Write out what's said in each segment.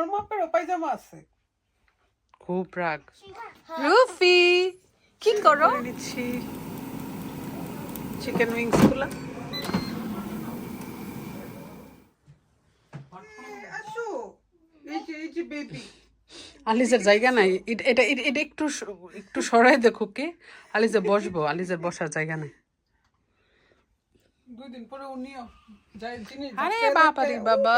তোমার মাপেরও পায়জামা আছে। খুব রাগ। রুফি কি করো? নিচ্ছি। চিকেন উইংসগুলা বেবি আলিজের জায়গা নাই। এটা এটা একটু একটু সরাই দেখো কে। আলিজা বসবো। আলিজের বসার জায়গা নাই। দুই দিন পরে উনিও যাই। জিনিস আরে বাবারে দেখতে, বাবা।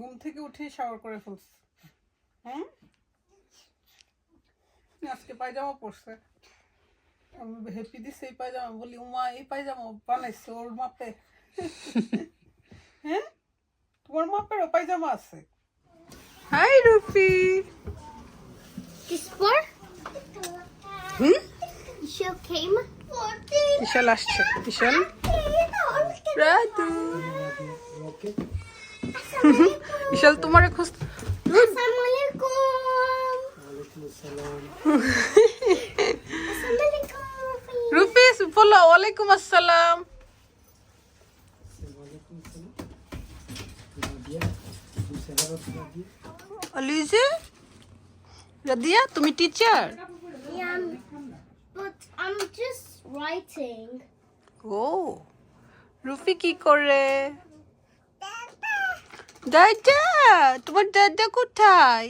ঘুম থেকে উঠে শাওয়ার করে ফেলছে। হুম আজকে পায়জামা পরছে। আমি হ্যাপি দিছে এই পায়জামা। বলি উমা এই পায়জামা বানাইছে ওর মাপে। হ্যাঁ? তোমার মাপেরও পায়জামা আছে। হাই রুফি one? হুম? Show came. বিশাল আসছে। বিশাল রাধু। ইশাল তোমার এখন তুমি টিচার রুফি কি করে? দাদা তোমার দাদা কোথায়?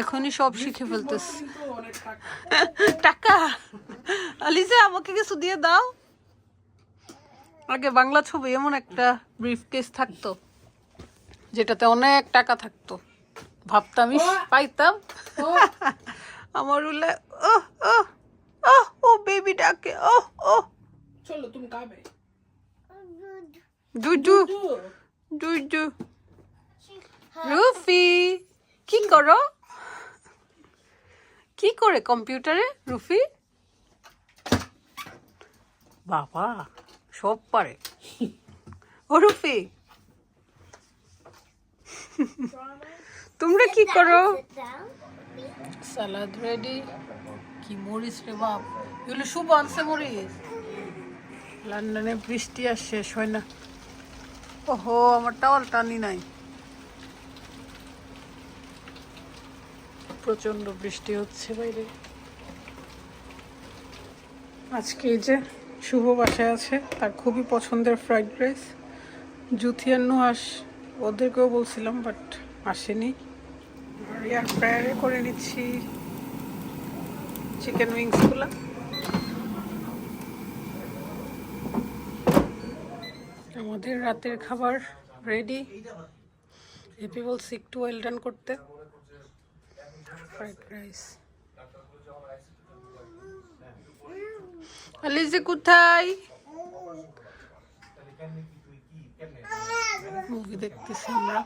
এখনই সব শিখে ফেলতেছে। টাকা। আলিজা আমাকে কিছু দিয়ে দাও। আগে বাংলা ছবি এমন একটা ব্রিফ কেস থাকতো যেটাতে অনেক টাকা থাকতো। ভাবতাম পাইতাম। আমার উলে ও ও ও ও বেবি ডাকে ও ও চলো তুমি খাবে। জুজু জুজু রুফি কি করো? কি করে কম্পিউটারে, রুফি? বাবা, সব পারে। ও, রুফি। তোমরা কি করো. সালাদ রেডি কি মরিস রে বাপ। এগুলো শুভ আনছে মরিস লন্ডনে বৃষ্টি আর শেষ হয় না। ওহো, আমার টাওয়াল টানি নাই। প্রচণ্ড বৃষ্টি হচ্ছে বাইরে। আজকে এই যে শুভ বাসায় আছে, তার খুবই পছন্দের ফ্রাইড রাইস জুথি নুহাস ওদেরকেও বলছিলাম বাট আসেনি। আর ফ্রায়ারে করে নিচ্ছি চিকেন উইংসগুলো আমাদের রাতের খাবার রেডি হেপি বলছি একটু ওয়েল ডান করতে। ফ্রাইড রাইস আলিজে কোথায়? মুভি দেখতেছি আমরা।